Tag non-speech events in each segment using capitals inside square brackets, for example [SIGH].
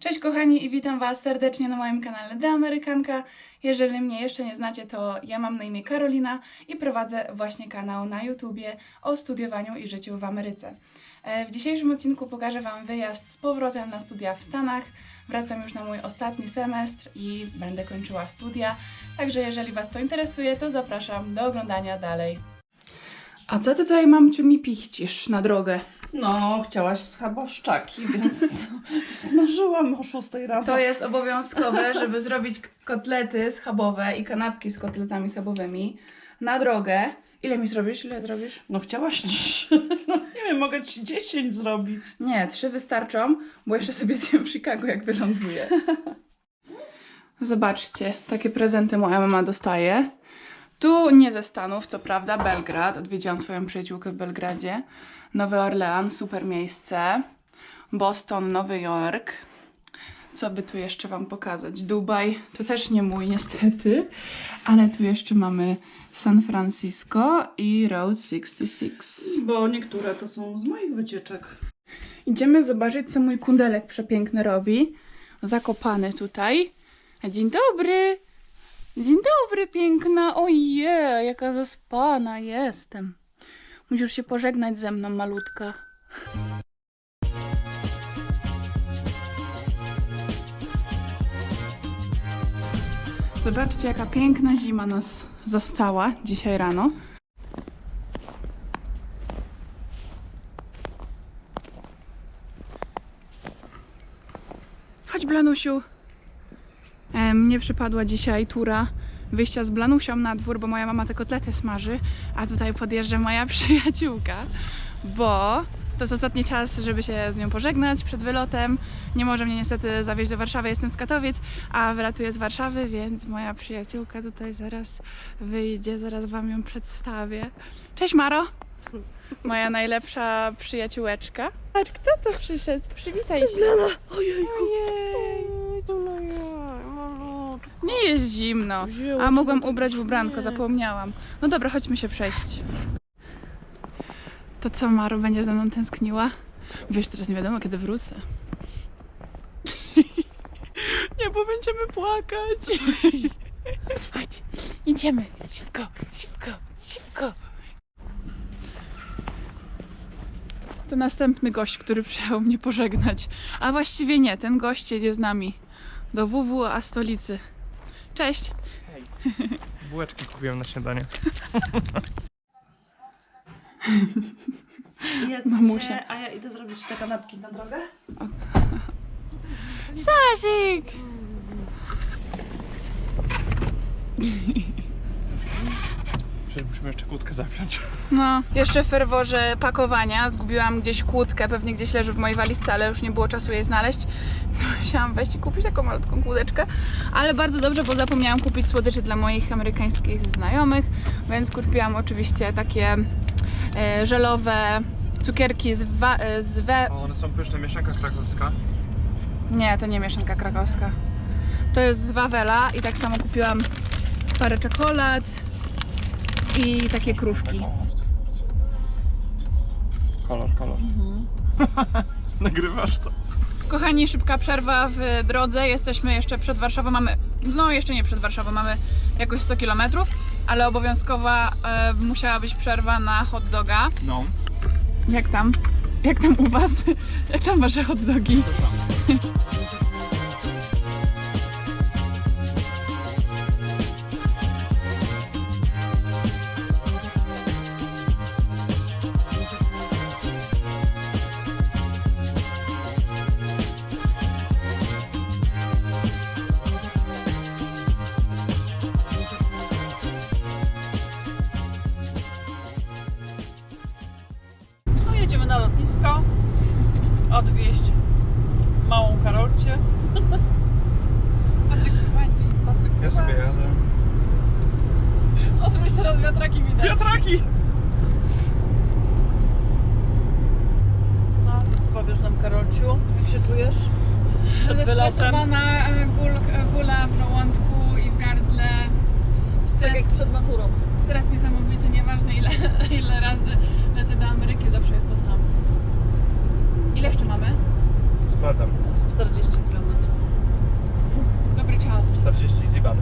Cześć kochani i witam Was serdecznie na moim kanale The Amerykanka. Jeżeli mnie jeszcze nie znacie, to ja mam na imię Karolina i prowadzę właśnie kanał na YouTubie o studiowaniu i życiu w Ameryce. E, W dzisiejszym odcinku pokażę Wam wyjazd z powrotem na studia w Stanach. Wracam już na mój ostatni semestr i będę kończyła studia, także jeżeli Was to interesuje, to zapraszam do oglądania dalej. A co ty tutaj, mamciu, mi pichcisz na drogę? No, chciałaś schaboszczaki, więc [LAUGHS] smażyłam o 6 rano. To jest obowiązkowe, żeby zrobić kotlety schabowe i kanapki z kotletami schabowymi na drogę. Ile mi zrobisz? Ile zrobisz? No chciałaś trzy. No nie wiem, mogę ci 10 zrobić. Nie, trzy wystarczą, bo jeszcze sobie zjem w Chicago, jak wyląduję. Zobaczcie, takie prezenty moja mama dostaje. Tu nie ze Stanów, co prawda, Belgrad. Odwiedziłam swoją przyjaciółkę w Belgradzie. Nowy Orlean, super miejsce. Boston, Nowy Jork. Co by tu jeszcze Wam pokazać? Dubaj, to też nie mój niestety, ale tu jeszcze mamy San Francisco i Road 66. Bo niektóre to są z moich wycieczek. Idziemy zobaczyć, co mój kundelek przepiękny robi. Zakopany tutaj. Dzień dobry! Dzień dobry, piękna! Ojej, jaka zaspana jestem. Musisz się pożegnać ze mną, malutka. Zobaczcie, jaka piękna zima nas zastała dzisiaj rano. Chodź, Blanusiu. E, mnie przypadła dzisiaj tura wyjścia z Blanusią na dwór, bo moja mama te kotlety smaży, a tutaj podjeżdża moja [LAUGHS] przyjaciółka, bo to jest ostatni czas, żeby się z nią pożegnać przed wylotem. Nie może mnie niestety zawieźć do Warszawy, jestem z Katowic, a wylatuję z Warszawy, więc moja przyjaciółka tutaj zaraz wyjdzie, zaraz Wam ją przedstawię. Cześć Maro! Moja najlepsza przyjaciółeczka. Patrz, kto to przyszedł? Przywitaj się. Ojej, Ojej. Nie jest zimno. A mogłam ubrać w ubranko, zapomniałam. No dobra, chodźmy się przejść. To co, Maro, będziesz ze mną tęskniła? Wiesz, teraz nie wiadomo, kiedy wrócę. [LAUGHS] nie, bo będziemy płakać. [LAUGHS] Chodź, idziemy. Szybko, szybko, szybko. To następny gość, który przyjechał mnie pożegnać. A właściwie nie, ten gość jedzie z nami do WWA stolicy. Cześć! Hej. Bułeczki kupiłem na śniadanie. Jedzcie, Mamusia. a ja idę zrobić te kanapki na drogę. Sasik! [LAUGHS] Musimy jeszcze kłódkę zapiąć. No, jeszcze w ferworze pakowania zgubiłam gdzieś kłódkę, pewnie gdzieś leży w mojej walizce, ale już nie było czasu jej znaleźć. [LAUGHS] Więc musiałam wejść i kupić taką malutką kłódeczkę. Ale bardzo dobrze, bo zapomniałam kupić słodyczy dla moich amerykańskich znajomych, więc kupiłam oczywiście takie e, żelowe cukierki z, wa- e, z we... O, one są pyszne, mieszanka krakowska. Nie, to nie mieszanka krakowska. To jest z Wawela i tak samo kupiłam parę czekolad i takie krówki. Kolor, kolor. [LAUGHS] Nagrywasz to. Kochani, szybka przerwa w drodze. Jesteśmy jeszcze przed Warszawą. Mamy, no jeszcze nie przed Warszawą, mamy jakoś 100 km, ale obowiązkowa e, musiała być przerwa na hot doga. No. Jak tam? Jak tam u Was? [LAUGHS] Jak tam Wasze hot dogi? No [LAUGHS] Odwieźć małą Karolcie. [LAUGHS] Patryk prowadzi. Patryk Ja sobie prowadzi. jadę. Odwróć teraz wiatraki widać. Wiatraki! No, co powiesz nam Karolciu? Jak się czujesz? Przed wylotem? Zestresowana, e, gól, e, gula w żołądku i w gardle. Tak Stres, jak przed naturą. stres niesamowity, nieważne ile, [LAUGHS] ile razy lecę do Ameryki, zawsze jest to samo. Ile jeszcze mamy? Sprawdzam. Z 40 km. Dobry czas. 40 ziban.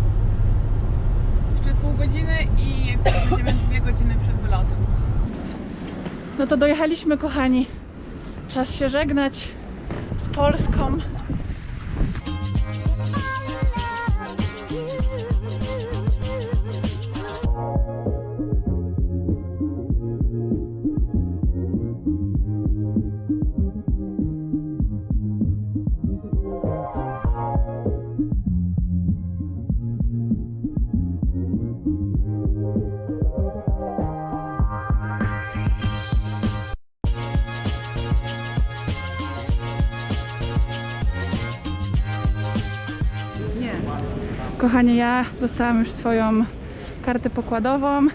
Jeszcze pół godziny i będziemy dwie godziny przed wylotem. No to dojechaliśmy, kochani. Czas się żegnać z Polską. Kochanie, ja dostałam już swoją kartę pokładową.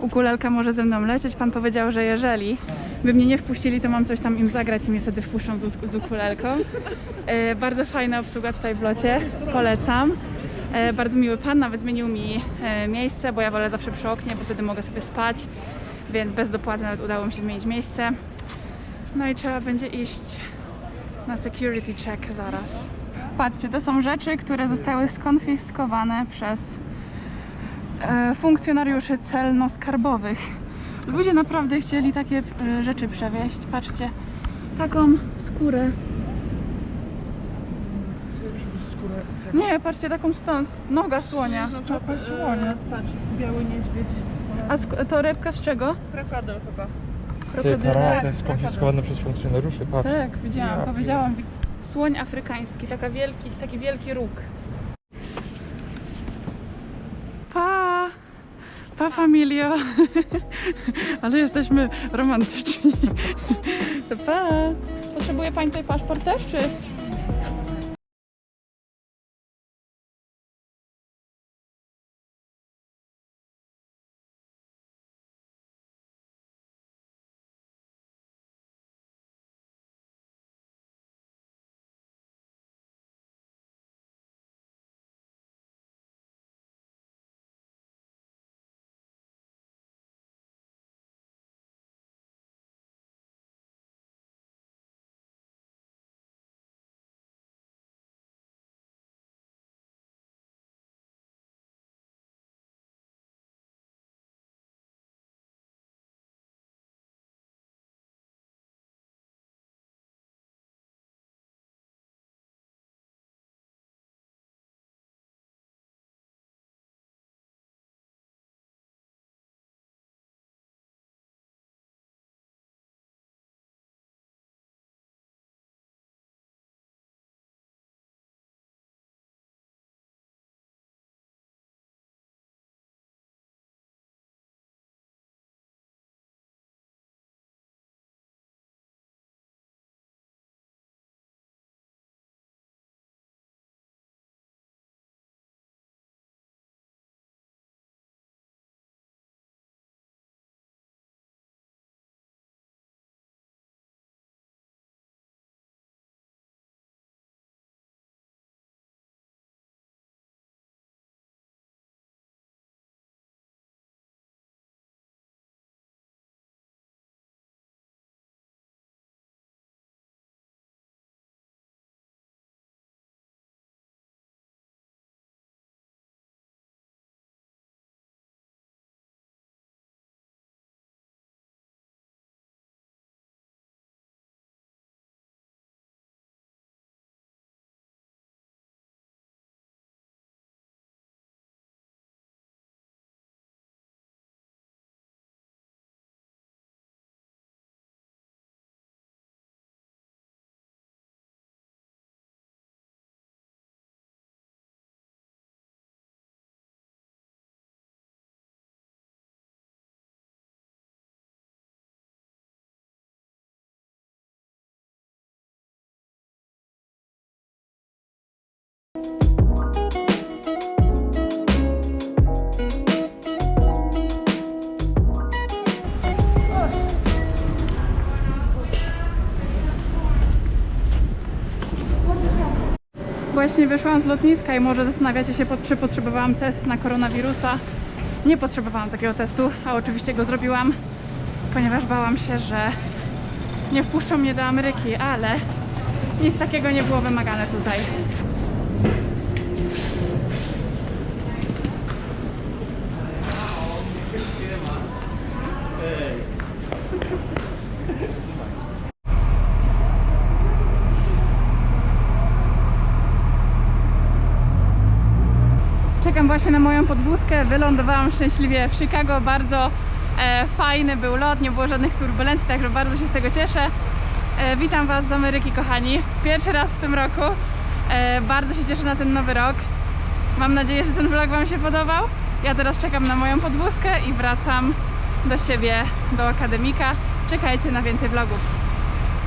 Ukulelka może ze mną lecieć. Pan powiedział, że jeżeli by mnie nie wpuścili, to mam coś tam im zagrać i mnie wtedy wpuszczą z, z ukulelką. E, bardzo fajna obsługa tutaj w locie, polecam. E, bardzo miły pan, nawet zmienił mi e, miejsce, bo ja wolę zawsze przy oknie, bo wtedy mogę sobie spać, więc bez dopłaty nawet udało mi się zmienić miejsce. No i trzeba będzie iść na security check zaraz. Patrzcie, to są rzeczy, które zostały skonfiskowane przez e, funkcjonariuszy celno-skarbowych. Ludzie naprawdę chcieli takie e, rzeczy przewieźć. Patrzcie, taką skórę. Nie, patrzcie, taką stąd, noga słonia. stopę słonia. Patrz, biały niedźwiedź. A sk- to repka z czego? Krokodyl chyba. Karola, to jest skonfiskowane przez funkcjonariuszy, patrz. Tak, widziałam, Ja powiedziałam. Słoń afrykański, taka wielki, taki wielki róg. Pa! Pa familio! [LAUGHS] Ale jesteśmy romantyczni. [LAUGHS] Pa! Potrzebuje pani tutaj paszport też, czy? Właśnie wyszłam z lotniska i może zastanawiacie się, czy potrzebowałam test na koronawirusa. Nie potrzebowałam takiego testu, a oczywiście go zrobiłam, ponieważ bałam się, że nie wpuszczą mnie do Ameryki, ale nic takiego nie było wymagane tutaj. Czekam właśnie na moją podwózkę. Wylądowałam szczęśliwie w Chicago. Bardzo e, fajny był lot, nie było żadnych turbulencji, także bardzo się z tego cieszę. E, witam Was z Ameryki, kochani. Pierwszy raz w tym roku. E, bardzo się cieszę na ten nowy rok. Mam nadzieję, że ten vlog Wam się podobał. Ja teraz czekam na moją podwózkę i wracam do siebie, do akademika. Czekajcie na więcej vlogów.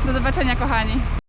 Do zobaczenia, kochani.